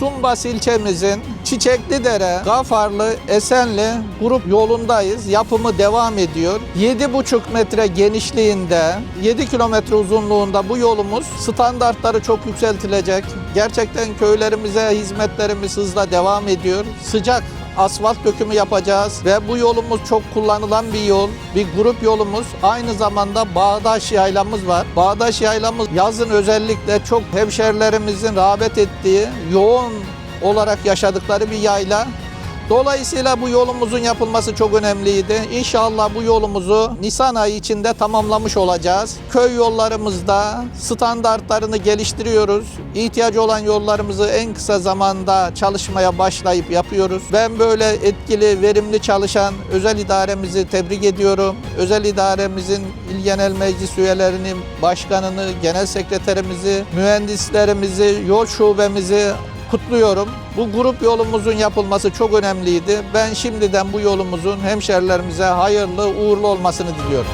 Kumbas ilçemizin Çiçeklidere, Gafarlı, Esenli grup yolundayız. Yapımı devam ediyor. 7,5 metre genişliğinde, 7 kilometre uzunluğunda bu yolumuz standartları çok yükseltilecek. Gerçekten köylerimize hizmetlerimiz hızla devam ediyor. Sıcak asfalt dökümü yapacağız ve bu yolumuz çok kullanılan bir yol. Bir grup yolumuz. Aynı zamanda Bağdaş yaylamız var. Bağdaş yaylamız yazın özellikle çok hemşerilerimizin rağbet ettiği, yoğun olarak yaşadıkları bir yayla. Dolayısıyla bu yolumuzun yapılması çok önemliydi. İnşallah bu yolumuzu Nisan ayı içinde tamamlamış olacağız. Köy yollarımızda standartlarını geliştiriyoruz. İhtiyacı olan yollarımızı en kısa zamanda çalışmaya başlayıp yapıyoruz. Ben böyle etkili, verimli çalışan özel idaremizi tebrik ediyorum. Özel idaremizin il genel meclis üyelerini, başkanını, genel sekreterimizi, mühendislerimizi, yol şubemizi kutluyorum. Bu grup yolumuzun yapılması çok önemliydi. Ben şimdiden bu yolumuzun hemşerilerimize hayırlı, uğurlu olmasını diliyorum.